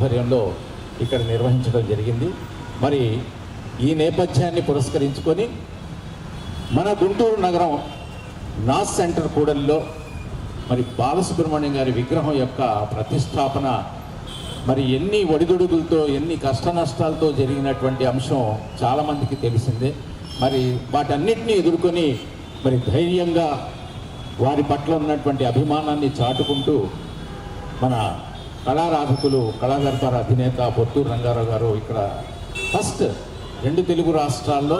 ఆధ్వర్యంలో ఇక్కడ నిర్వహించడం జరిగింది. మరి ఈ నేపథ్యాన్ని పురస్కరించుకొని మన గుంటూరు నగరం నాస్ సెంటర్ కూడలిలో మరి బాలసుబ్రహ్మణ్యం గారి విగ్రహం యొక్క ప్రతిష్టాపన మరి ఎన్ని ఒడిదుడుగులతో ఎన్ని కష్ట నష్టాలతో జరిగినటువంటి అంశం చాలామందికి తెలిసిందే. మరి వాటన్నిటినీ ఎదుర్కొని మరి ధైర్యంగా వారి పట్ల ఉన్నటువంటి అభిమానాన్ని చాటుకుంటూ మన కళారాధకులు కళాదర్బార్ అధినేత పొత్తూరు రంగారావు గారు ఇక్కడ ఫస్ట్ రెండు తెలుగు రాష్ట్రాల్లో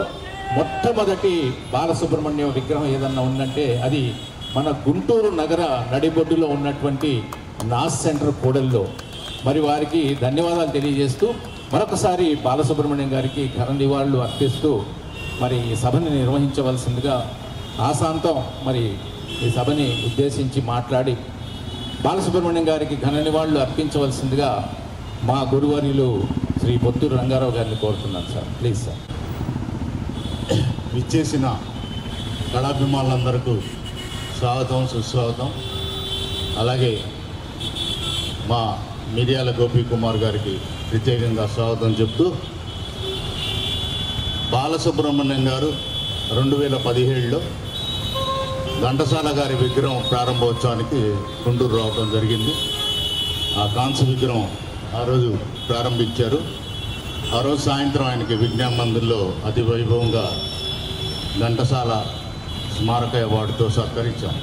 మొట్టమొదటి బాలసుబ్రహ్మణ్యం విగ్రహం ఏదన్నా ఉందంటే అది మన గుంటూరు నగర నడిబొడ్డులో ఉన్నటువంటి నాస్ సెంటర్ కూడల్లో. మరి వారికి ధన్యవాదాలు తెలియజేస్తూ మరొకసారి బాలసుబ్రహ్మణ్యం గారికి ఘన నివాళులు అర్పిస్తూ మరి ఈ సభని నిర్వహించవలసిందిగా ఆశాంతం మరి ఈ సభని ఉద్దేశించి మాట్లాడి బాలసుబ్రహ్మణ్యం గారికి ఘన నివాళులు అర్పించవలసిందిగా మా గురువర్యులు శ్రీ పొత్తూరు రంగారావు గారిని కోరుతున్నాను సార్. Please sir. విచ్చేసిన కళాభిమానులందరికీ స్వాగతం సుస్వాగతం. అలాగే మా మిరియాల గోపీ కుమార్ గారికి ప్రత్యేకంగా స్వాగతం చెప్తూ బాలసుబ్రహ్మణ్యం గారు రెండు వేల పదిహేడులో ఘంటసాల గారి విగ్రహం ప్రారంభోత్సవానికి గుంటూరు రావడం జరిగింది. ఆ కాంస్య విగ్రహం ఆ రోజు ప్రారంభించారు. ఆ రోజు సాయంత్రం ఆయనకి విజ్ఞాన మందిర్లో అతి వైభవంగా ఘంటసాల స్మారక అవార్డుతో సత్కరించాం.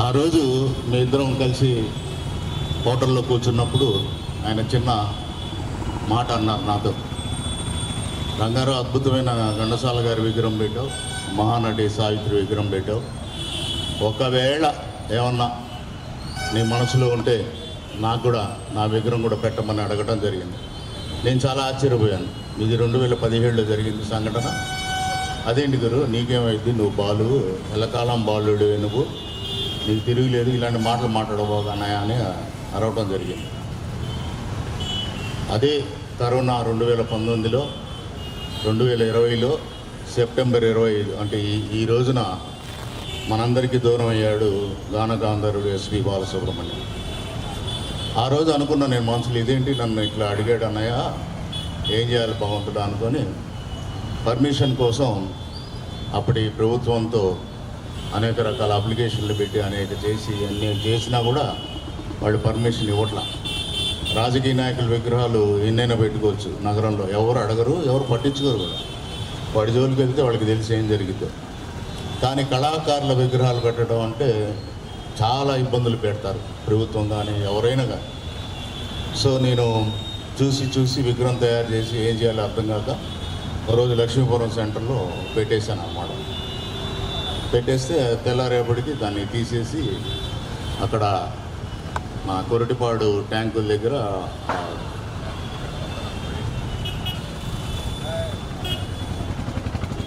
ఆ రోజు మీ ఇద్దరం కలిసి హోటల్లో కూర్చున్నప్పుడు ఆయన చిన్న మాట అన్నారు నాతో. రంగారావు అద్భుతమైన ఘంటసాల గారి విగ్రహం పెట్టావు. మహానటి సావిత్రి విగ్రహం పెట్టావు. ఒకవేళ ఏమన్నా నీ మనసులో ఉంటే నాకు కూడా నా విగ్రహం కూడా పెట్టమని అడగటం జరిగింది. నేను చాలా ఆశ్చర్యపోయాను. ఇది రెండు వేల పదిహేడులో జరిగింది సంఘటన. అదేంటి గురు నీకేమైంది? నువ్వు బాలు ఎల్లకాలం బాలుడు నువ్వు. నీకు తిరుగులేదు ఇలాంటి మాటలు మాట్లాడబోగా అని అరవటం జరిగింది. అదే కరోనా రెండు వేల పంతొమ్మిదిలో రెండు వేల ఇరవైలో సెప్టెంబర్ ఇరవై ఐదు అంటే ఈ ఈ రోజున మనందరికీ దూరం అయ్యాడు గానగాంధర్వుడు ఎస్వి బాలసుబ్రహ్మణ్యం. ఆ రోజు అనుకున్నా నేను మనసులో ఇదేంటి నన్ను ఇట్లా అడిగాడు అన్నయ్య? ఏం చేయాలి భగవంతుడు అనుకొని పర్మిషన్ కోసం అప్పటి ప్రభుత్వంతో అనేక రకాల అప్లికేషన్లు పెట్టి అనేక చేసి అన్నీ చేసినా కూడా వాళ్ళు పర్మిషన్ ఇవ్వట్లా. రాజకీయ నాయకుల విగ్రహాలు ఎన్నైనా పెట్టుకోవచ్చు నగరంలో. ఎవరు అడగరు ఎవరు పట్టించుకోరు కూడా. వాడి జోలికి వెళ్తే వాళ్ళకి తెలిసి ఏం జరిగిద్దో. కానీ కళాకారుల విగ్రహాలు పెట్టడం అంటే చాలా ఇబ్బందులు పెడతారు ప్రభుత్వం కానీ ఎవరైనా కానీ. సో నేను చూసి చూసి విగ్రహం తయారు చేసి ఏం చేయాలో అర్థం కాక రోజు లక్ష్మీపురం సెంటర్లో పెట్టేశాను అన్నమాట. పెట్టేస్తే తెల్లారేపటికి దాన్ని తీసేసి అక్కడ మా కొరటిపాడు ట్యాంకుల దగ్గర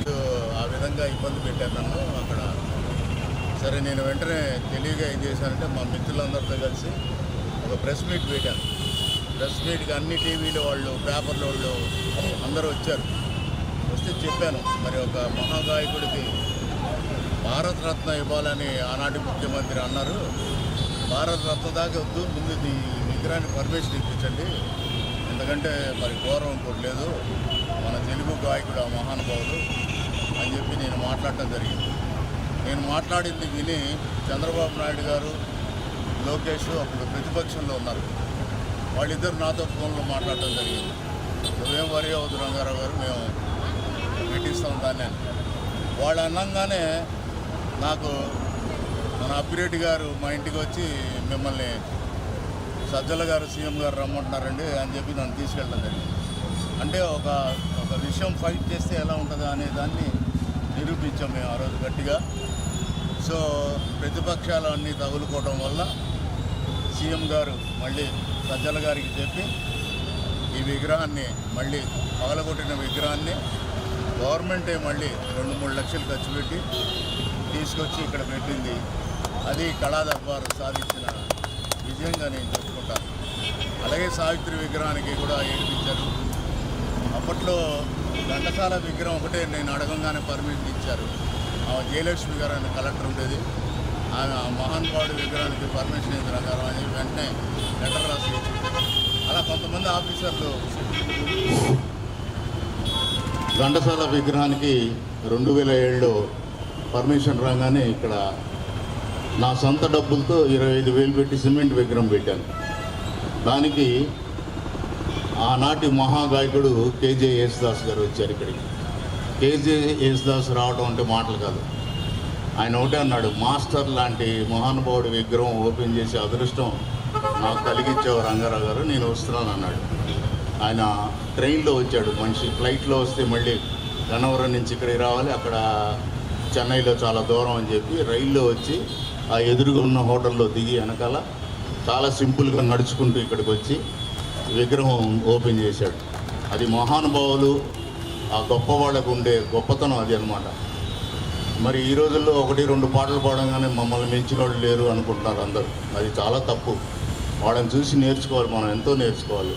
ఆ, ఆ విధంగా ఇబ్బంది పెట్టారు నన్ను అక్కడ. సరే నేను వెంటనే తెలివిగా ఏం చేశానంటే మా మిత్రులందరితో కలిసి ఒక ప్రెస్ మీట్ పెట్టాను. ప్రెస్ మీట్కి అన్ని టీవీలు వాళ్ళు పేపర్ల వాళ్ళు అందరూ వచ్చారు. వస్తే చెప్పాను మరి ఒక మహాగాయకుడికి భారతరత్న ఇవ్వాలని ఆనాటి ముఖ్యమంత్రి అన్నారు. భారత రత్న దాకా వద్దు ముందు ఈ విగ్రహాన్ని పర్మిషన్ ఇప్పించండి. ఎందుకంటే మరి గౌరవం కూడా లేదు. మన తెలుగు గాయకుడు ఆ మహానుభావుడు అని చెప్పి నేను మాట్లాడటం జరిగింది. నేను మాట్లాడింది విని చంద్రబాబు నాయుడు గారు లోకేష్ అప్పుడు ప్రతిపక్షంలో ఉన్నారు. వాళ్ళిద్దరు నాతో ఫోన్లో మాట్లాడటం జరిగింది. నువ్వేం వరి అవుతు రంగారావు గారు మేము పెట్టిస్తాం దాన్ని అని. వాళ్ళు అన్నంగానే నాకు మన అప్పిరెడ్డి గారు మా ఇంటికి వచ్చి మిమ్మల్ని సజ్జల గారు సీఎం గారు రమ్మంటున్నారండి అని చెప్పి నన్ను తీసుకెళ్ళడం జరిగింది. అంటే ఒక ఒక విషయం ఫైట్ చేస్తే ఎలా ఉంటుందా అనే దాన్ని నిరూపించాం మేము ఆ రోజు గట్టిగా. సో ప్రతిపక్షాలు అన్నీ తగులుకోవడం వల్ల సీఎం గారు మళ్ళీ సజ్జల గారికి చెప్పి ఈ విగ్రహాన్ని మళ్ళీ పగలగొట్టిన విగ్రహాన్ని గవర్నమెంటే మళ్ళీ రెండు మూడు లక్షలు ఖర్చు పెట్టి తీసుకొచ్చి ఇక్కడ పెట్టింది. అది కళాదర్బారు సాధించిన విజయంగా నేను చెప్పుకుంటాను. అలాగే సావిత్రి విగ్రహానికి కూడా ఏడిపించారు. అప్పట్లో ఘంటసాల విగ్రహం ఒకటే నేను అడగంగానే పర్మిషన్ ఇచ్చారు. ఆ జయలక్ష్మి గారు అనే కలెక్టర్ ఉండేది. ఆమె ఆ మహానుభావుడి విగ్రహానికి పర్మిషన్ ఇచ్చిన గారు అని వెంటనే లెటర్ రాసి అలా కొంతమంది ఆఫీసర్లు ఘంటసాల విగ్రహానికి రెండు వేల ఏడులో పర్మిషన్ రాగానే ఇక్కడ నా సొంత డబ్బులతో ఇరవై ఐదు వేలు పెట్టి సిమెంట్ విగ్రహం పెట్టాను. దానికి ఆనాటి మహాగాయకుడు కేజే యేసుదాస్ గారు వచ్చారు ఇక్కడికి. కేజే యేసుదాస్ రావడం అంటే మాటలు కాదు. ఆయన ఒకటే అన్నాడు మాస్టర్ లాంటి మహానుభావుడి విగ్రహం ఓపెన్ చేసే అదృష్టం నాకు కలిగించావు రంగారావు గారు నేను వస్తున్నాను అన్నాడు. ఆయన ట్రైన్లో వచ్చాడు మనిషి ఫ్లైట్లో వస్తే మళ్ళీ గన్నవరం నుంచి ఇక్కడికి రావాలి అక్కడ చెన్నైలో చాలా దూరం అని చెప్పి రైల్లో వచ్చి ఆ ఎదురుగా ఉన్న హోటల్లో దిగి వెనకాల చాలా సింపుల్గా నడుచుకుంటూ ఇక్కడికి వచ్చి విగ్రహం ఓపెన్ చేశాడు. అది మహానుభావులు ఆ గొప్ప వాళ్ళకు ఉండే గొప్పతనం అది అనమాట మరి ఈ రోజుల్లో ఒకటి రెండు పాటలు పాడంగానే మమ్మల్ని మించిన వాళ్ళు లేరు అనుకుంటున్నారు అందరూ. అది చాలా తప్పు. వాళ్ళని చూసి నేర్చుకోవాలి మనం ఎంతో నేర్చుకోవాలి.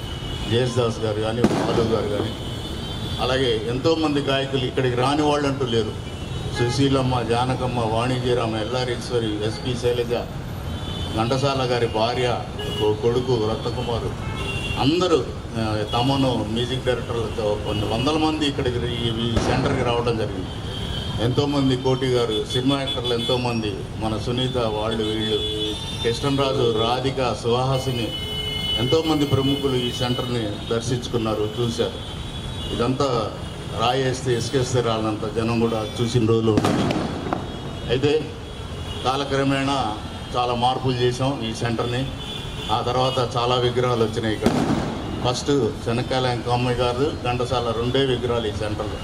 జేసుదాస్ గారు కానీ బాలు గారు కానీ అలాగే ఎంతోమంది గాయకులు ఇక్కడికి రాని వాళ్ళు అంటూ లేరు. సుశీలమ్మ జానకమ్మ వాణిజ్యరామ ఎల్లారీశ్వరి ఎస్పి శైలజ ఘంటసాల గారి భార్య కొడుకు రత్నకుమారు. అందరూ తమను మ్యూజిక్ డైరెక్టర్లతో కొన్ని వందల మంది ఇక్కడికి ఈ- ఈ సెంటర్కి రావడం జరిగింది. ఎంతోమంది కోటి గారు సినిమా యాక్టర్లు ఎంతోమంది మన సునీత వాళ్ళు వీళ్ళు కృష్ణరాజు రాధిక సుహాసిని ఎంతోమంది ప్రముఖులు ఈ సెంటర్ని దర్శించుకున్నారు చూశారు. ఇదంతా రాయేస్తే ఇసుకేస్తే రానంత జనం కూడా చూసిన రోజులు ఉన్నాయి. అయితే కాలక్రమేణా చాలా మార్పులు చేసాం ఈ సెంటర్ని. ఆ తర్వాత చాలా విగ్రహాలు వచ్చినాయి ఇక్కడ. ఫస్ట్ శనక్కాయల వెంకమ్మయ్య గారు ఘంటసాల రెండే విగ్రహాలు ఈ సెంటర్లో.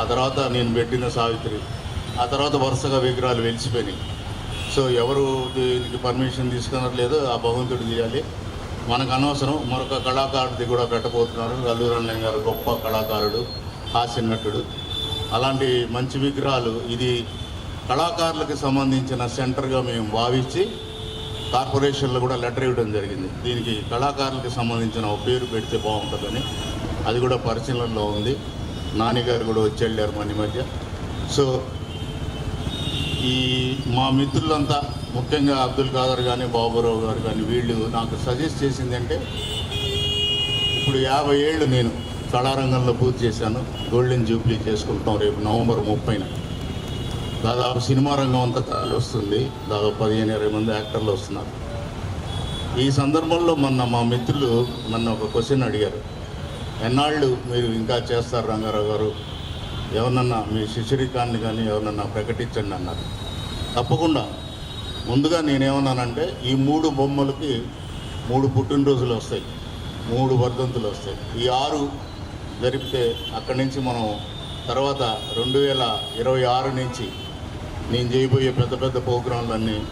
ఆ తర్వాత నేను పెట్టిన సావిత్రి. ఆ తర్వాత వరుసగా విగ్రహాలు వెలిసిపోయినాయి. సో ఎవరు దీనికి పర్మిషన్ తీసుకున్నట్లేదు ఆ భగవంతుడు చేయాలి మనకు అనవసరం మరొక కళాకారుడిది కూడా పెట్టబోతున్నారు అల్లూరు అన్నయ్య గారు గొప్ప కళాకారుడు హాస్య నటుడు అలాంటి మంచి విగ్రహాలు ఇది కళాకారులకు సంబంధించిన సెంటర్గా మేము భావించి కార్పొరేషన్లో కూడా లెటర్ ఇవ్వడం జరిగింది. దీనికి కళాకారులకు సంబంధించిన ఒక పేరు పెడితే బాగుంటుందని అది కూడా పరిశీలనలో ఉంది. నాన్నగారు కూడా వచ్చి వెళ్ళారు మన మధ్య. సో ఈ మా మిత్రులంతా ముఖ్యంగా అబ్దుల్ ఖాదర్ కానీ బాబురావు గారు కానీ వీళ్ళు నాకు సజెస్ట్ చేసింది అంటే ఇప్పుడు యాభై ఏళ్ళు నేను కళారంగంలో పూర్తి చేశాను. గోల్డెన్ జూబ్లీ చేసుకుంటాం రేపు నవంబర్ ముప్పైన. దాదాపు సినిమా రంగం అంతా తరలి వస్తుంది. దాదాపు పదిహేను ఇరవై మంది యాక్టర్లు వస్తున్నారు. ఈ సందర్భంలో మొన్న మా మిత్రులు నన్ను ఒక క్వశ్చన్ అడిగారు. ఎన్నాళ్ళు మీరు ఇంకా చేస్తారు రంగారావు గారు? ఎవరన్నా మీ శిశురికాన్ని కానీ ఎవరన్నా ప్రకటించండి అన్నారు. తప్పకుండా. ముందుగా నేనేమన్నానంటే ఈ మూడు బొమ్మలకి మూడు పుట్టినరోజులు వస్తాయి. మూడు వర్ధంతులు వస్తాయి. ఈ ఆరు జరిపితే అక్కడి నుంచి మనం తర్వాత రెండు వేల ఇరవై ఆరు నుంచి నేను చేయబోయే పెద్ద పెద్ద ప్రోగ్రాంలన్నీ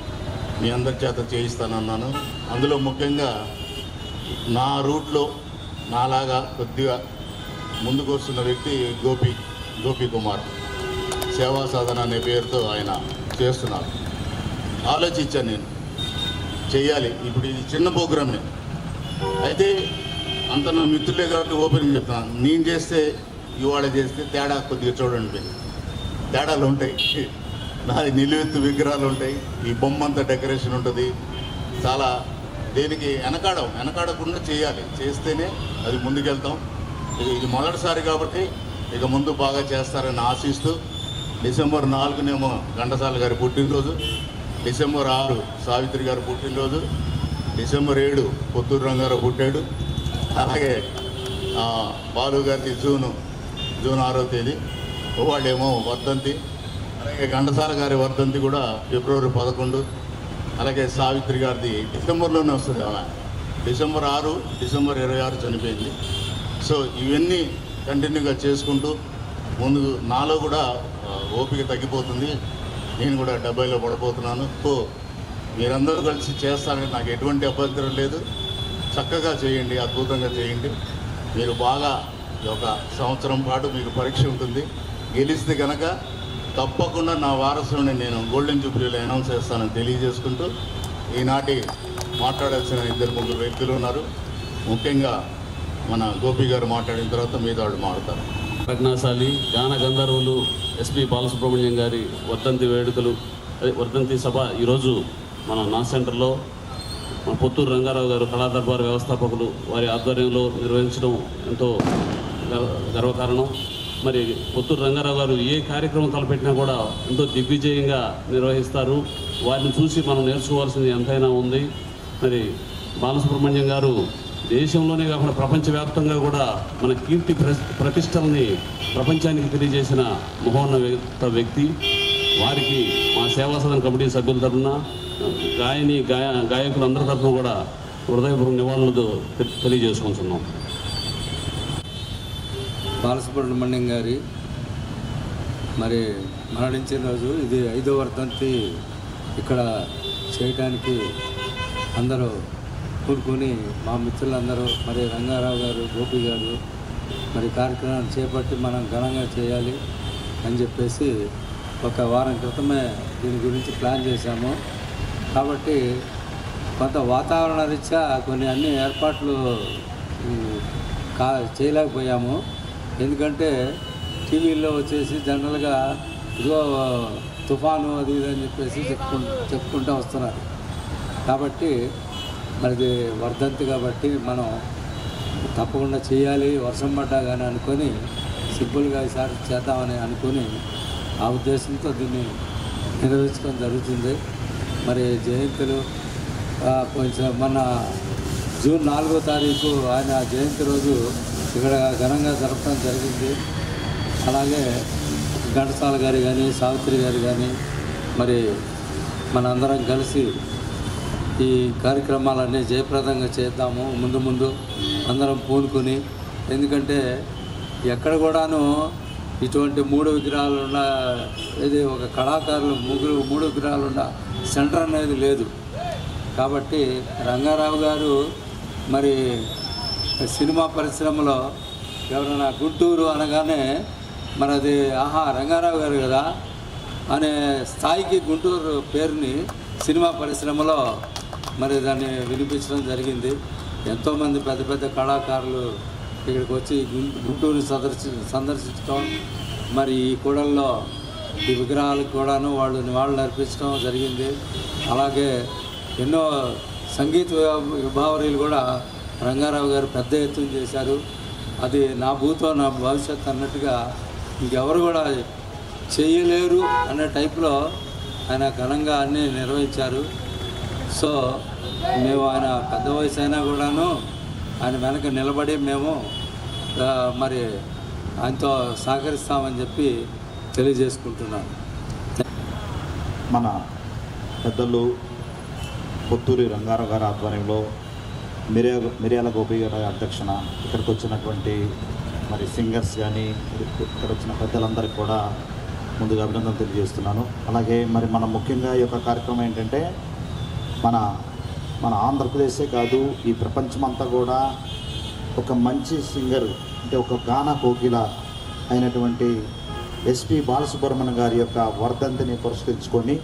మీ అందరి చేత చేయిస్తానన్నాను. అందులో ముఖ్యంగా నా రూట్లో నాలాగా కొద్దిగా ముందుకు వస్తున్న వ్యక్తి గోపి గోపి కుమార్. సేవా సాధన అనే పేరుతో ఆయన చేస్తున్నారు. ఆలోచించాను నేను. చేయాలి. ఇప్పుడు ఇది చిన్న ప్రోగ్రామే. అయితే అంత నా మిత్రులే కాబట్టి ఓపెనింగ్ చెప్తాను నేను చేస్తే ఇవాళ చేస్తే తేడా కొద్దిగా చూడండి. తేడాలు ఉంటాయి. నాది నిలువెత్తు విగ్రహాలు ఉంటాయి. ఈ బొమ్మ అంతా డెకరేషన్ ఉంటుంది. చాలా దేనికి వెనకాడం వెనకాడకుండా చేయాలి. చేస్తేనే అది ముందుకెళ్తాం. ఇది ఇది మొదటిసారి కాబట్టి ఇక ముందు బాగా చేస్తారని ఆశిస్తూ డిసెంబర్ నాలుగునేమో ఘంటసాల గారి పుట్టినరోజు డిసెంబర్ ఆరు సావిత్రి గారి పుట్టినరోజు డిసెంబర్ ఏడు పొత్తూరు రంగారావు పుట్టాడు. అలాగే బాలు గారికి జూను జూన్ ఆరో తేదీ. వాళ్ళేమో వర్ధంతి. అలాగే ఘంటసాల గారి వర్ధంతి కూడా ఫిబ్రవరి పదకొండు అలాగే సావిత్రి గారిది డిసెంబర్లోనే వస్తుంది ఆమె. డిసెంబర్ ఆరు డిసెంబర్ ఇరవై ఆరు చనిపోయింది. సో ఇవన్నీ కంటిన్యూగా చేసుకుంటూ ముందు నాలో కూడా ఓపిక తగ్గిపోతుంది. నేను కూడా డెబ్బైలో పడిపోతున్నాను. సో మీరందరూ కలిసి చేస్తారని నాకు ఎటువంటి అభ్యంతరం లేదు. చక్కగా చేయండి అద్భుతంగా చేయండి. మీరు బాగా ఒక సంవత్సరం పాటు మీకు పరీక్ష ఉంటుంది. గెలిస్తే కనుక తప్పకుండా నా వారసుని నేను గోల్డెన్ జూబ్లీలో అనౌన్స్ చేస్తానని తెలియజేసుకుంటూ ఈనాటి మాట్లాడాల్సిన ఇద్దరు ముగ్గురు వ్యక్తులు ఉన్నారు. ముఖ్యంగా మన గోపి గారు మాట్లాడిన తర్వాత మీద వాళ్ళు మాట్లాడతారు. ప్రజ్ఞాశాలి గాన గంధర్వులు ఎస్పి బాలసుబ్రహ్మణ్యం గారి వర్ధంతి వేడుకలు వర్ధంతి సభ ఈరోజు మన నా సెంటర్లో మన పొత్తూరు రంగారావు గారు కళా దర్బార్ వ్యవస్థాపకులు వారి ఆధ్వర్యంలో నిర్వహించడం ఎంతో గర్వ గర్వకారణం. మరి పొత్తూరు రంగారావు గారు ఏ కార్యక్రమం తలపెట్టినా కూడా ఎంతో దిగ్విజయంగా నిర్వహిస్తారు. వారిని చూసి మనం నేర్చుకోవాల్సింది ఎంతైనా ఉంది. మరి బాలసుబ్రహ్మణ్యం గారు దేశంలోనే కాకుండా ప్రపంచవ్యాప్తంగా కూడా మన కీర్తి ప్ర- ప్రతిష్టల్ని ప్రపంచానికి తెలియజేసిన మహోన్నత వ్యక్తి వారికి మా సేవా సదన కమిటీ సభ్యుల తరఫున గాయని గాయ గాయకులందరి తరఫున కూడా హృదయపూర్వక నివాళులతో తెలియజేసుకుంటున్నాం. బాలసుబ్రహ్మణ్యం గారి మరి మరణించిన రోజు ఇది ఐదో వర్ధంతి ఇక్కడ చేయడానికి అందరూ కూడుకొని మా మిత్రులందరూ మరి రంగారావు గారు గోపి గారు మరి కార్యక్రమాన్ని చేపట్టి మనం ఘనంగా చేయాలి అని చెప్పేసి ఒక వారం క్రితమే దీని గురించి ప్లాన్ చేశాము. కాబట్టి కొంత వాతావరణ రీత్యా కొన్ని అన్ని ఏర్పాట్లు కా చేయలేకపోయాము. ఎందుకంటే టీవీల్లో వచ్చేసి జనరల్గా ఇదిగో తుఫాను అది ఇది అని చెప్పేసి చెప్పుకు చెప్పుకుంటూ వస్తున్నారు. కాబట్టి మరి వర్ధంతి కాబట్టి మనం తప్పకుండా చేయాలి వర్షం పడ్డా కానీ అనుకొని సింపుల్గా ఈసారి చేద్దామని అనుకొని ఆ ఉద్దేశంతో దీన్ని నిర్వహించడం జరుగుతుంది. మరి జయంతులు కొంచెం మన జూన్ నాలుగో తారీఖు ఆయన జయంతి రోజు ఇక్కడ ఘనంగా జరపడం జరిగింది. అలాగే ఘంటసాల గారు కానీ సావిత్రి గారు కానీ మరి మనందరం కలిసి ఈ కార్యక్రమాలన్నీ జయప్రదంగా చేద్దాము. ముందు ముందు అందరం పూనుకొని ఎందుకంటే ఎక్కడ కూడాను ఇటువంటి మూడు విగ్రహాలు ఉన్న ఇది ఒక కళాకారులు ముగ్గురు మూడు విగ్రహాలు ఉన్న సెంటర్ అనేది లేదు. కాబట్టి రంగారావు గారు మరి సినిమా పరిశ్రమలో ఎవరైనా గుంటూరు అనగానే మనది ఆహా రంగారావు గారు కదా అనే స్థాయికి గుంటూరు పేరుని సినిమా పరిశ్రమలో మరి దాన్ని వినిపించడం జరిగింది. ఎంతోమంది పెద్ద పెద్ద కళాకారులు ఇక్కడికి వచ్చి గుంటూరుని సందర్శి సందర్శించడం మరి ఈ కూడల్లో ఈ విగ్రహాలకు కూడాను వాళ్ళు నివాళులు అర్పించడం జరిగింది. అలాగే ఎన్నో సంగీత విభావరీలు కూడా రంగారావు గారు పెద్ద ఎత్తున చేశారు. అది నా భూతో నా భవిష్యత్ అన్నట్టుగా ఇంకెవరు కూడా చేయలేరు అనే టైప్లో ఆయన ఘనంగా అన్నీ నిర్వహించారు. సో మేము ఆయన పెద్ద వయసు అయినా కూడాను ఆయన వెనక నిలబడి మేము మరి ఆయనతో సహకరిస్తామని చెప్పి తెలియజేసుకుంటున్నాను. మన పెద్దలు పొత్తూరి రంగారావు గారి ఆధ్వర్యంలో మిరియా మిర్యాల గోపి గారి అధ్యక్షన ఇక్కడికి వచ్చినటువంటి మరి సింగర్స్ కానీ ఇక్కడ వచ్చిన పెద్దలందరికీ కూడా ముందుగా అభినందనలు తెలియజేస్తున్నాను. అలాగే మరి మన ముఖ్యంగా ఈ యొక్క కార్యక్రమం ఏంటంటే మన మన ఆంధ్రప్రదేశే కాదు ఈ ప్రపంచమంతా కూడా ఒక మంచి సింగర్ అంటే ఒక గాన కోకిల అయినటువంటి ఎస్పి బాలసుబ్రహ్మణ్యం గారి యొక్క వర్ధంతిని పురస్కరించుకొని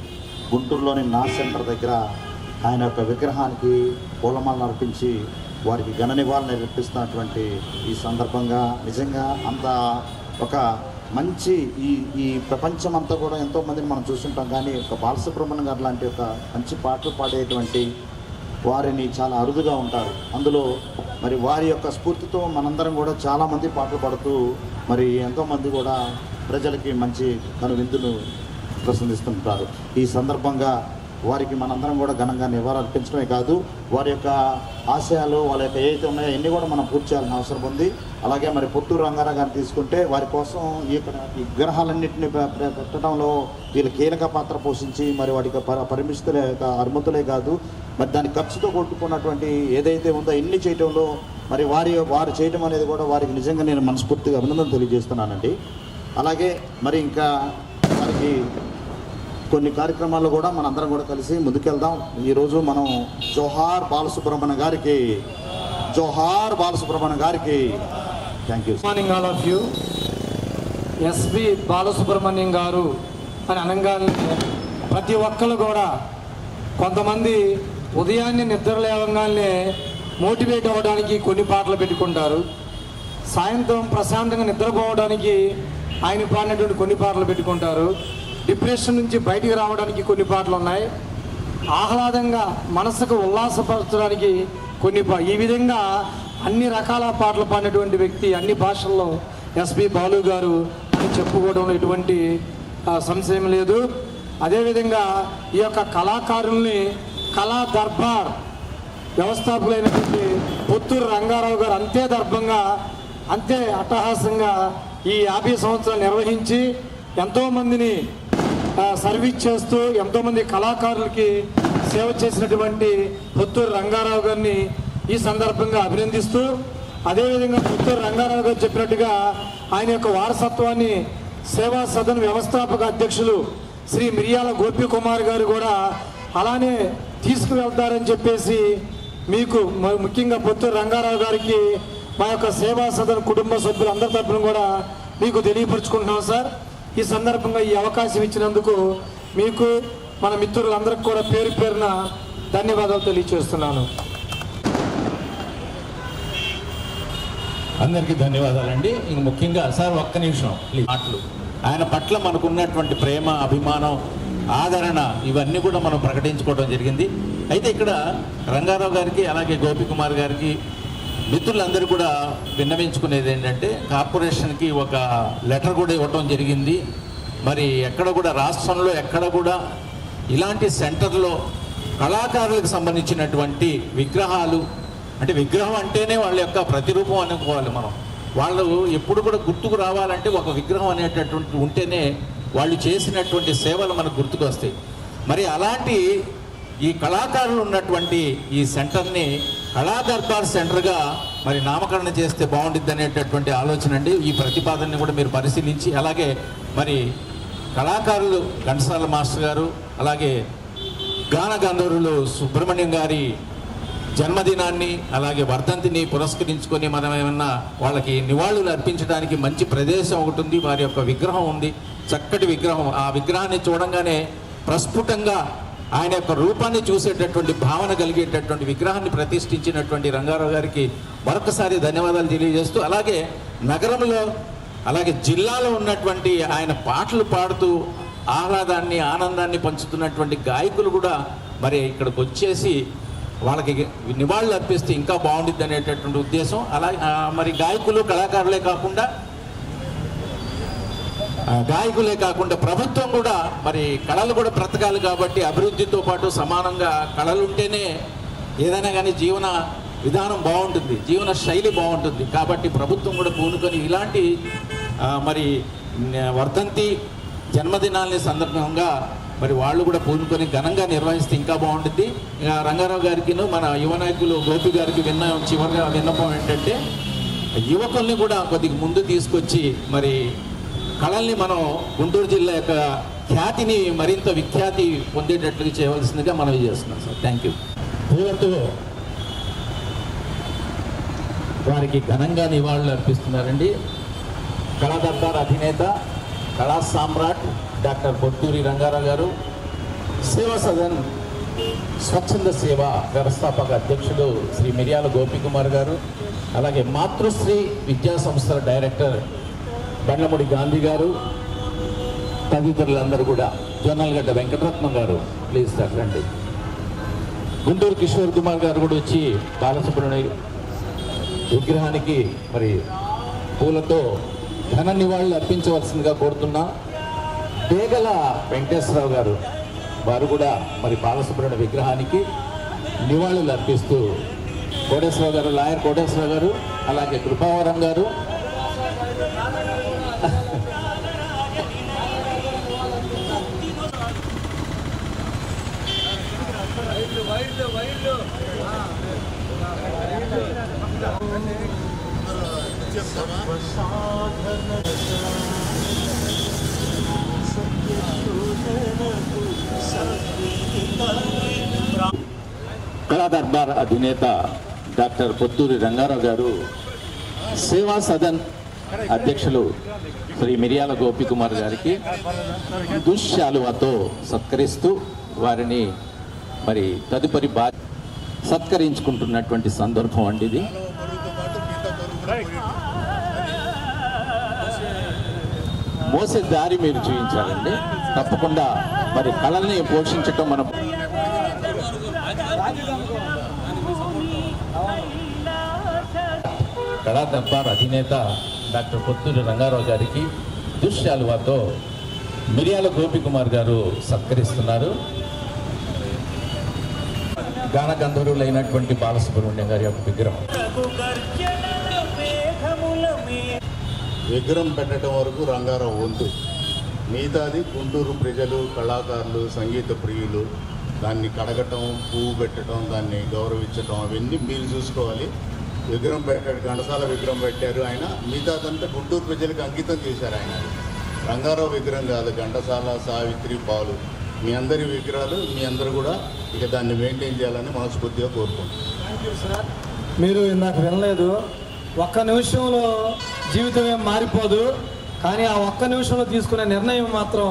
గుంటూరులోని నా సెంటర్ దగ్గర ఆయన యొక్క విగ్రహానికి పూలమాలను అర్పించి వారికి ఘన నివాళులు నిర్పిస్తున్నటువంటి ఈ సందర్భంగా నిజంగా అంత ఒక మంచి ఈ ఈ ప్రపంచం అంతా కూడా ఎంతోమందిని మనం చూస్తుంటాం. కానీ ఒక బాలసుబ్రహ్మణ్యం గారు లాంటి ఒక మంచి పాటలు పాడేటువంటి వారిని చాలా అరుదుగా ఉంటారు. అందులో మరి వారి యొక్క స్ఫూర్తితో మనందరం కూడా చాలామంది పాటలు పాడుతూ మరి ఎంతోమంది కూడా ప్రజలకి మంచి తన విందును ప్రసంగిస్తుంటారు. ఈ సందర్భంగా వారికి మనందరం కూడా ఘనంగా నివారర్పించడమే కాదు వారి యొక్క ఆశయాలు వాళ్ళ యొక్క ఏవైతే ఉన్నాయో అన్నీ కూడా మనం పూర్తి చేయాల్సిన అవసరం ఉంది. అలాగే మరి పొత్తూరు రంగారావు గారిని తీసుకుంటే వారి కోసం ఈ ఈ విగ్రహాలన్నింటినీ పెట్టడంలో వీళ్ళు కీలక పాత్ర పోషించి మరి వాటికి ప- పరిమితులే అనుమతులే కాదు. మరి దాని ఖర్చుతో కొట్టుకున్నటువంటి ఏదైతే ఉందో ఎన్ని చేయటంలో మరి వారి వారు చేయటం అనేది కూడా వారికి నిజంగా నేను మనస్ఫూర్తిగా అభినందన తెలియజేస్తున్నానండి. అలాగే మరి ఇంకా వారికి కొన్ని కార్యక్రమాల్లో కూడా మనందరం కూడా కలిసి ముందుకెళ్దాం. ఈరోజు మనం జోహార్ బాలసుబ్రహ్మణ్య గారికి జోహార్ బాలసుబ్రహ్మణ్య గారికి thank you morning all of you SV Balasubrahmanyam గారు అని అనగానే ప్రతి ఒక్కరు కూడా కొంతమంది ఉదయాన్నే నిద్ర లేవగానే మోటివేట్ అవ్వడానికి కొన్ని పాటలు పెట్టుకుంటారు. సాయంత్రం ప్రశాంతంగా నిద్రపోవడానికి ఆయన పాడినటువంటి కొన్ని పాటలు పెట్టుకుంటారు. డిప్రెషన్ నుంచి బయటికి రావడానికి కొన్ని పాటలు ఉన్నాయి. ఆహ్లాదంగా మనసుకు ఉల్లాసపరచడానికి కొన్ని పా- ఈ విధంగా అన్ని రకాల పాటలు పాడినటువంటి వ్యక్తి అన్ని భాషల్లో ఎస్పి బాలు గారు అని చెప్పుకోవడంలో ఎటువంటి సంశయం లేదు. అదేవిధంగా ఈ యొక్క కళాకారుల్ని కళా దర్బార్ వ్యవస్థాపకులైనటువంటి పుత్తూరు రంగారావు గారు అంతే దర్భంగా అంతే అట్టహాసంగా ఈ యాభై సంవత్సరాలు నిర్వహించి ఎంతోమందిని సర్వీస్ చేస్తూ ఎంతోమంది కళాకారులకి సేవ చేసినటువంటి పుత్తూరు రంగారావు గారిని ఈ సందర్భంగా అభినందిస్తూ అదేవిధంగా పుత్తూరు రంగారావు గారు చెప్పినట్టుగా ఆయన యొక్క వారసత్వాన్ని సేవా సదన్ వ్యవస్థాపక అధ్యక్షులు శ్రీ మిరియాల గోపి కుమార్ గారు కూడా అలానే తీసుకువెళ్తారని చెప్పేసి మీకు ముఖ్యంగా పుత్తూరు రంగారావు గారికి మా యొక్క సేవా సదన్ కుటుంబ సభ్యులందరి తరఫున కూడా మీకు తెలియపరుచుకుంటున్నాం సార్. ఈ సందర్భంగా ఈ అవకాశం ఇచ్చినందుకు మీకు మన మిత్రులందరికీ కూడా పేరు పేరున ధన్యవాదాలు తెలియజేస్తున్నాను. అందరికీ ధన్యవాదాలండి. ఇంక ముఖ్యంగా సార్ ఒక్క నిమిషం ప్లీజ్ మాటలు. ఆయన పట్ల మనకున్నటువంటి ప్రేమ అభిమానం ఆదరణ ఇవన్నీ కూడా మనం ప్రకటించుకోవడం జరిగింది. అయితే ఇక్కడ రంగారావు గారికి అలాగే గోపికుమార్ గారికి మిత్రులందరూ కూడా విన్నవించుకునేది ఏంటంటే కార్పొరేషన్కి ఒక లెటర్ కూడా ఇవ్వటం జరిగింది. మరి ఎక్కడ కూడా రాష్ట్రంలో ఎక్కడ కూడా ఇలాంటి సెంటర్లో కళాకారులకు సంబంధించినటువంటి విగ్రహాలు అంటే విగ్రహం అంటేనే వాళ్ళ యొక్క ప్రతిరూపం అనుకోవాలి మనం. వాళ్ళు ఎప్పుడు కూడా గుర్తుకు రావాలంటే ఒక విగ్రహం అనేటటువంటి ఉంటేనే వాళ్ళు చేసినటువంటి సేవలు మనకు గుర్తుకు వస్తాయి మరి అలాంటి ఈ కళాకారులు ఉన్నటువంటి ఈ సెంటర్ని కళా దర్బార్ సెంటర్గా మరి నామకరణ చేస్తే బాగుంటుంది అనేటటువంటి ఆలోచన అండి ఈ ప్రతిపాదనని కూడా మీరు పరిశీలించి అలాగే మరి కళాకారులు ఘంటసాల మాస్టర్ గారు అలాగే గాన గంధర్వులు సుబ్రహ్మణ్యం గారి జన్మదినాన్ని అలాగే వర్ధంతిని పురస్కరించుకొని మనం ఏమన్నా వాళ్ళకి నివాళులు అర్పించడానికి మంచి ప్రదేశం ఒకటి ఉంది వారి యొక్క విగ్రహం ఉంది. చక్కటి విగ్రహం. ఆ విగ్రహాన్ని చూడంగానే ప్రస్ఫుటంగా ఆయన యొక్క రూపాన్ని చూసేటటువంటి భావన కలిగేటటువంటి విగ్రహాన్ని ప్రతిష్ఠించినటువంటి రంగారావు గారికి మరొకసారి ధన్యవాదాలు తెలియజేస్తూ అలాగే నగరంలో అలాగే జిల్లాలో ఉన్నటువంటి ఆయన పాటలు పాడుతూ ఆహ్లాదాన్ని ఆనందాన్ని పంచుతున్నటువంటి గాయకులు కూడా మరి ఇక్కడికి వచ్చేసి వాళ్ళకి నివాళులు అర్పిస్తే ఇంకా బాగుంటుంది అనేటటువంటి ఉద్దేశం. అలా మరి గాయకులు కళాకారులే కాకుండా గాయకులే కాకుండా ప్రభుత్వం కూడా మరి కళలు కూడా బ్రతకాలి కాబట్టి అభివృద్ధితో పాటు సమానంగా కళలు ఉంటేనే ఏదైనా కానీ జీవన విధానం బాగుంటుంది జీవన శైలి బాగుంటుంది. కాబట్టి ప్రభుత్వం కూడా పూనుకొని ఇలాంటి మరి వర్ధంతి జన్మదినాలని సందర్భంగా మరి వాళ్ళు కూడా పూనుకొని ఘనంగా నిర్వహిస్తే ఇంకా బాగుంటుంది. రంగారావు గారికి మన యువ నాయకులు గోపి గారికి విన్న చివరిగా విన్నపం ఏంటంటే యువకుల్ని కూడా కొద్దిగా ముందు తీసుకొచ్చి మరి కళల్ని మనం గుంటూరు జిల్లా యొక్క ఖ్యాతిని మరింత విఖ్యాతి పొందేటట్లుగా చేయవలసిందిగా మనం చేస్తున్నాం సార్. థ్యాంక్ యూ వారికి ఘనంగా నివాళులు అర్పిస్తున్నారండి. కళాదర్బార్ అధినేత కళా సామ్రాట్ డాక్టర్ బొత్తూరి రంగారావు గారు సేవా సదన్ స్వచ్ఛంద సేవ వ్యవస్థాపక అధ్యక్షుడు శ్రీ మిర్యాల గోపికుమార్ గారు అలాగే మాతృశ్రీ విద్యా సంస్థల డైరెక్టర్ బండ్లమూడి గాంధీ గారు తదితరులందరూ కూడా జొన్నలగడ్డ వెంకటరత్నం గారు ప్లీజ్ సార్ రండి. గుంటూరు కిషోర్ కుమార్ గారు కూడా వచ్చి బాలసుబ్రహ్మణ్య విగ్రహానికి మరి పూలతో ఘన నివాళులు అర్పించవలసిందిగా కోరుతున్నా. పేగల వెంకటేశ్వరరావు గారు వారు కూడా మరి బాలసుబ్రహ్మణ్య విగ్రహానికి నివాళులు అర్పిస్తూ కోటేశ్వరరావు గారు లాయర్ కోటేశ్వరరావు గారు అలాగే కృపావరం గారు కళా దర్బార్ అధినేత డాక్టర్ పొత్తూరి రంగారావు గారు సేవా సదన్ అధ్యక్షులు శ్రీ మిరియాల గోపికుమార్ గారికి దుశ్శాలువతో సత్కరిస్తూ వారిని మరి తదుపరి బాధ్యత సత్కరించుకుంటున్నటువంటి సందర్భం అండి ఇది. మోసే దారి మీరు చూపించాలండి తప్పకుండా మరి కళల్ని పోషించటం మనం కళా దర్బార్ అధినేత డాక్టర్ పొత్తూరి రంగారావు గారికి దుశ్యాలువాతో మిరియాల గోపికుమార్ గారు సత్కరిస్తున్నారు. గాన గంధర్వులైనటువంటి బాలసుబ్రహ్మణ్యం గారి యొక్క విగ్రహం. విగ్రహం పెట్టడం వరకు రంగారావు వంతు మిగతాది గుంటూరు ప్రజలు కళాకారులు సంగీత ప్రియులు దాన్ని కడగటం పువ్వు పెట్టడం దాన్ని గౌరవించటం అవన్నీ మీరు చూసుకోవాలి. విగ్రహం పెట్టాడు ఘంటసాల విగ్రహం పెట్టారు ఆయన. మిగతాదంతా గుంటూరు ప్రజలకు అంకితం చేశారు ఆయన. రంగారావు విగ్రహం కాదు ఘంటసాల సావిత్రి బాలు. మీ అందరి విగ్రహాలు మీ అందరూ కూడా ఇక దాన్ని మెయింటైన్ చేయాలని మనస్ఫూర్తిగా కోరుకుంటున్నాను మీరు ఇందాక వినలేదు. ఒక్క నిమిషంలో జీవితం ఏం మారిపోదు. కానీ ఆ ఒక్క నిమిషంలో తీసుకునే నిర్ణయం మాత్రం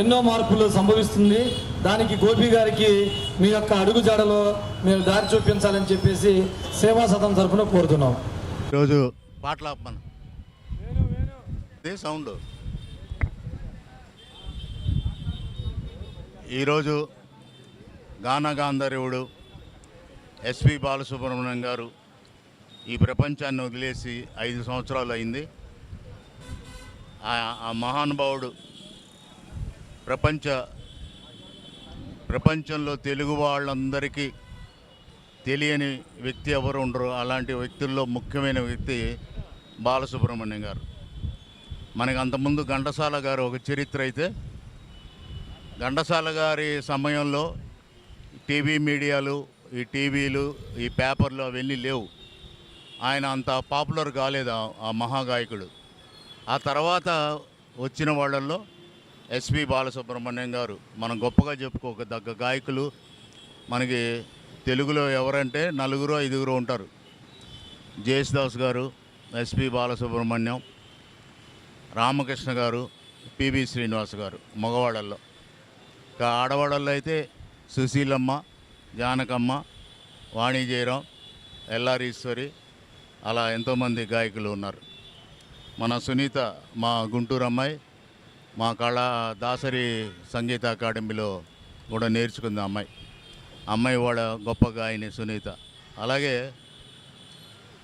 ఎన్నో మార్పులు సంభవిస్తుంది. దానికి గోపి గారికి మీ యొక్క అడుగుజాడలో మీరు దారి చూపించాలని చెప్పేసి సేవా సదం తరఫున కోరుతున్నాం. ఈరోజు పాటలు ఆపమను. సౌండ్ ఈరోజు గాన ఎస్వి బాలసుబ్రహ్మణ్యం గారు ఈ ప్రపంచాన్ని వదిలేసి ఐదు సంవత్సరాలు అయింది. ఆ- ఆ మహానుభావుడు ప్రపంచ ప్రపంచంలో తెలుగు వాళ్ళందరికీ తెలియని వ్యక్తి ఎవరు ఉండరు. అలాంటి వ్యక్తుల్లో ముఖ్యమైన వ్యక్తి బాలసుబ్రహ్మణ్యం గారు. మనకి అంతకుముందు ఘంటసాల గారు ఒక చరిత్ర అయితే ఘంటసాల గారి సమయంలో టీవీ మీడియాలు ఈ టీవీలు ఈ పేపర్లు అవన్నీ లేవు. ఆయన అంత పాపులర్ కాలేదు ఆ- మహాగాయకుడు. ఆ తర్వాత వచ్చిన వాళ్ళల్లో ఎస్పి బాలసుబ్రహ్మణ్యం గారు మనం గొప్పగా చెప్పుకోదగ్గ గాయకులు. మనకి తెలుగులో ఎవరంటే నలుగురు ఐదుగురు ఉంటారు. జేసుదాస్ గారు ఎస్పి బాలసుబ్రహ్మణ్యం రామకృష్ణ గారు పివి శ్రీనివాస్ గారు మగవాడల్లో ఇక ఆడవాడల్లో అయితే సుశీలమ్మ జానకమ్మ వాణి జయరాం అలా ఎంతోమంది గాయకులు ఉన్నారు. మన సునీత మా గుంటూరు అమ్మాయి మా కళా దాసరి సంగీత అకాడమీలో కూడా నేర్చుకుంది ఆ అమ్మాయి. అమ్మాయి వాళ్ళ గొప్ప గాయని సునీత. అలాగే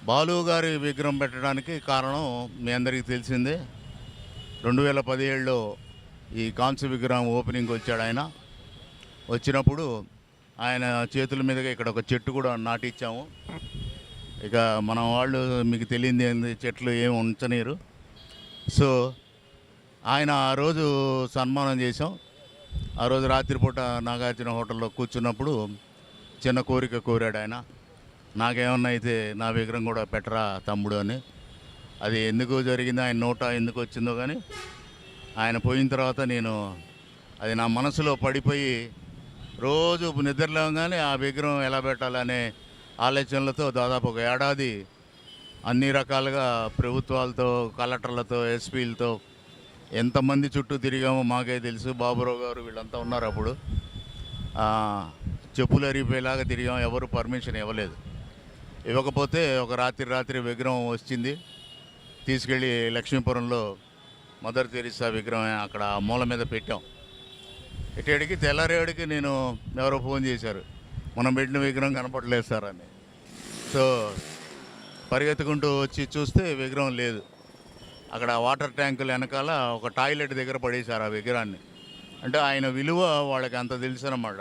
బాలు గారి విగ్రహం పెట్టడానికి కారణం మీ అందరికీ తెలిసిందే. రెండు వేల పదిహేడులో ఈ కాంస్య విగ్రహం ఓపెనింగ్ వచ్చాడు ఆయన. వచ్చినప్పుడు ఆయన చేతుల మీదుగా ఇక్కడ ఒక చెట్టు కూడా నాటిచ్చాము. ఇక మన వాళ్ళు మీకు తెలియంది ఏంది చెట్లు ఏమి ఉంచనీరు సో ఆయన ఆ రోజు సన్మానం చేసాం ఆ రోజు రాత్రిపూట నాగార్జున హోటల్లో కూర్చున్నప్పుడు చిన్న కోరిక కోరాడు ఆయన. నాకేమన్నా అయితే నా విగ్రహం కూడా పెట్టరా తమ్ముడు అని. అది ఎందుకు జరిగిందో ఆయన నోట ఎందుకు వచ్చిందో కానీ ఆయన పోయిన తర్వాత నేను అది నా మనసులో పడిపోయి రోజు నిద్రలేవగానే ఆ విగ్రహం ఎలా పెట్టాలనే ఆలోచనలతో దాదాపు ఒక ఏడాది అన్ని రకాలుగా ప్రభుత్వాలతో కలెక్టర్లతో ఎస్పీలతో ఎంతమంది చుట్టూ తిరిగామో మాకే తెలుసు. బాబురావు గారు వీళ్ళంతా ఉన్నారు అప్పుడు. చెప్పులు అరిగిపోయేలాగా తిరిగాం. ఎవరు పర్మిషన్ ఇవ్వలేదు. ఇవ్వకపోతే ఒక రాత్రి రాత్రి విగ్రహం వచ్చింది. తీసుకెళ్ళి లక్ష్మీపురంలో మదర్ తెరిసా విగ్రహం అక్కడ మూల మీద పెట్టాం. ఇటడికి తెల్లారేడికి నేను ఎవరో ఫోన్ చేశారు. మనం పెట్టిన విగ్రహం కనపడలేదు సార్ అని. సో పరిగెత్తుకుంటూ వచ్చి చూస్తే విగ్రహం లేదు. అక్కడ వాటర్ ట్యాంకుల వెనకాల ఒక టాయిలెట్ దగ్గర పడేశారు ఆ విగ్రహాన్ని. అంటే ఆయన విలువ వాళ్ళకి అంత తెలుసనమాట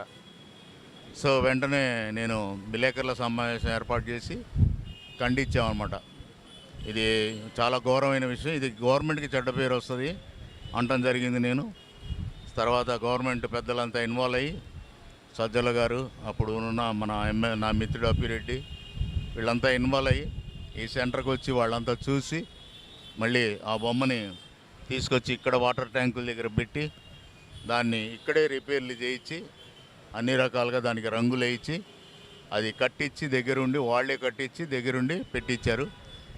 సో వెంటనే నేను విలేకరుల సమావేశం ఏర్పాటు చేసి ఖండించామన్నమాట. ఇది చాలా ఘోరమైన విషయం. ఇది గవర్నమెంట్కి చెడ్డ పేరు వస్తుంది. అంటం జరిగింది నేను. తర్వాత గవర్నమెంట్ పెద్దలంతా ఇన్వాల్వ్ అయ్యి సజ్జల గారు అప్పుడు ఉన్న మన ఎమ్మె నా మిత్రుడు అప్పిరెడ్డి వీళ్ళంతా ఇన్వాల్వ్ అయ్యి ఈ సెంటర్కి వచ్చి వాళ్ళంతా చూసి మళ్ళీ ఆ బొమ్మని తీసుకొచ్చి ఇక్కడ వాటర్ ట్యాంకుల దగ్గర పెట్టి దాన్ని ఇక్కడే రిపేర్లు చేయించి అన్ని రకాలుగా దానికి రంగులు వేయించి అది కట్టించి దగ్గరుండి వాళ్ళే కట్టించి దగ్గరుండి పెట్టించారు.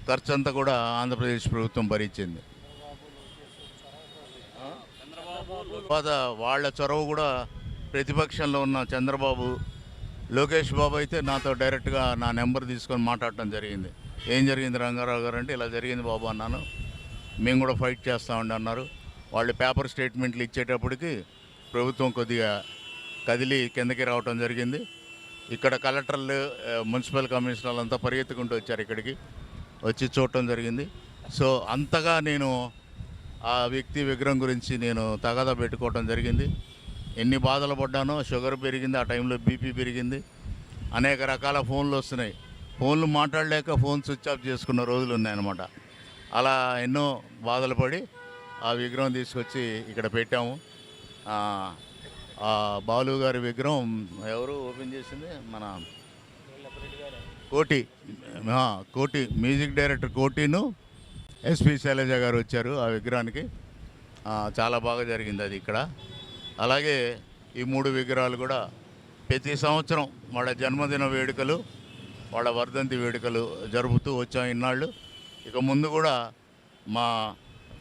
ఖర్చు అంతా కూడా ఆంధ్రప్రదేశ్ ప్రభుత్వం భరించింది. తర్వాత వాళ్ళ చొరవ కూడా ప్రతిపక్షంలో ఉన్న చంద్రబాబు లోకేష్ బాబు అయితే నాతో డైరెక్ట్గా నా నెంబర్ తీసుకొని మాట్లాడటం జరిగింది. ఏం జరిగింది రంగారావు గారు అంటే ఇలా జరిగింది బాబు అన్నాను. మేము కూడా ఫైట్ చేస్తామండి అన్నారు. వాళ్ళు పేపర్ స్టేట్మెంట్లు ఇచ్చేటప్పటికి ప్రభుత్వం కొద్దిగా కదిలి కిందకి రావటం జరిగింది. ఇక్కడ కలెక్టర్లు మున్సిపల్ కమిషనర్లు అంతా పరిగెత్తుకుంటూ వచ్చారు ఇక్కడికి. వచ్చి చూడటం జరిగింది. సో అంతగా నేను ఆ వ్యక్తి విగ్రహం గురించి నేను తగాదా పెట్టుకోవటం జరిగింది. ఎన్ని బాధలు పడ్డానో షుగర్ పెరిగింది ఆ టైంలో బీపీ పెరిగింది. అనేక రకాల ఫోన్లు వస్తున్నాయి. ఫోన్లు మాట్లాడలేక ఫోన్ స్విచ్ ఆఫ్ చేసుకున్న రోజులు ఉన్నాయన్నమాట. అలా ఎన్నో బాధలు పడి ఆ విగ్రహం తీసుకొచ్చి ఇక్కడ పెట్టాము. బాలు గారి విగ్రహం ఎవరు ఓపెన్ చేసింది? మన కోటి కోటి మ్యూజిక్ డైరెక్టర్ కోటిను ఎస్పి శైలజ గారు వచ్చారు ఆ విగ్రహానికి. చాలా బాగా జరిగింది అది ఇక్కడ. అలాగే ఈ మూడు విగ్రహాలు కూడా ప్రతి సంవత్సరం వాళ్ళ జన్మదిన వేడుకలు వాళ్ళ వర్ధంతి వేడుకలు జరుపుతూ వచ్చాం ఇన్నాళ్ళు. ఇక ముందు కూడా మా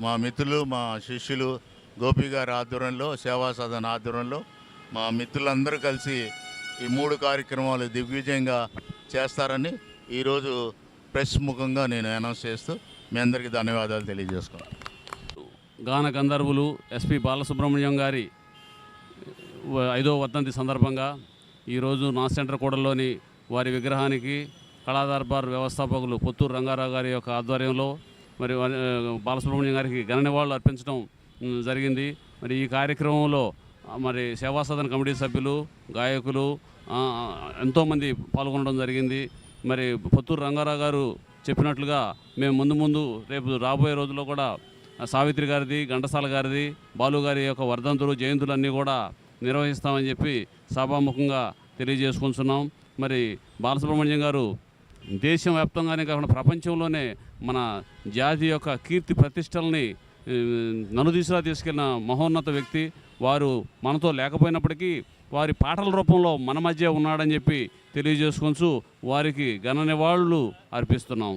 మా మిత్రులు మా శిష్యులు గోపి గారి ఆధ్వర్యంలో సేవా సదన ఆధ్వర్యంలో మా మిత్రులందరూ కలిసి ఈ మూడు కార్యక్రమాలు దిగ్విజయంగా చేస్తారని ఈరోజు ప్రెస్ ముఖంగా నేను అనౌన్స్ చేస్తూ మీ అందరికీ ధన్యవాదాలు తెలియజేసుకున్నాను. గాన గంధర్వులు ఎస్పి బాలసుబ్రహ్మణ్యం గారి ఐదో వర్ధంతి సందర్భంగా ఈరోజు నా సెంటర్ కూడల్లోని వారి విగ్రహానికి కళాదర్బార్ వ్యవస్థాపకులు పుత్తూరు రంగారావు గారి యొక్క ఆధ్వర్యంలో మరి బాలసుబ్రహ్మణ్యం గారికి ఘన నివాళులు అర్పించడం జరిగింది. మరి ఈ కార్యక్రమంలో మరి సేవాసదన్ కమిటీ సభ్యులు గాయకులు ఎంతోమంది పాల్గొనడం జరిగింది. మరి పుత్తూరు రంగారావు గారు చెప్పినట్లుగా మేము ముందు ముందు రేపు రాబోయే రోజుల్లో కూడా సావిత్రి గారిది ఘంటసాల గారిది బాలు గారి యొక్క వర్ధంతులు జయంతులు అన్నీ కూడా నిర్వహిస్తామని చెప్పి సభాముఖంగా తెలియజేసుకుంటున్నాం. మరి బాలసుబ్రహ్మణ్యం గారు దేశవ్యాప్తంగానే కాకుండా ప్రపంచంలోనే మన జాతి యొక్క కీర్తి ప్రతిష్టల్ని నలుదిశలా తీసుకెళ్ళిన మహోన్నత వ్యక్తి. వారు మనతో లేకపోయినప్పటికీ వారి పాటల రూపంలో మన మధ్య ఉన్నాడని చెప్పి తెలియజేసుకొంచు వారికి ఘన నివాళులు అర్పిస్తున్నాం.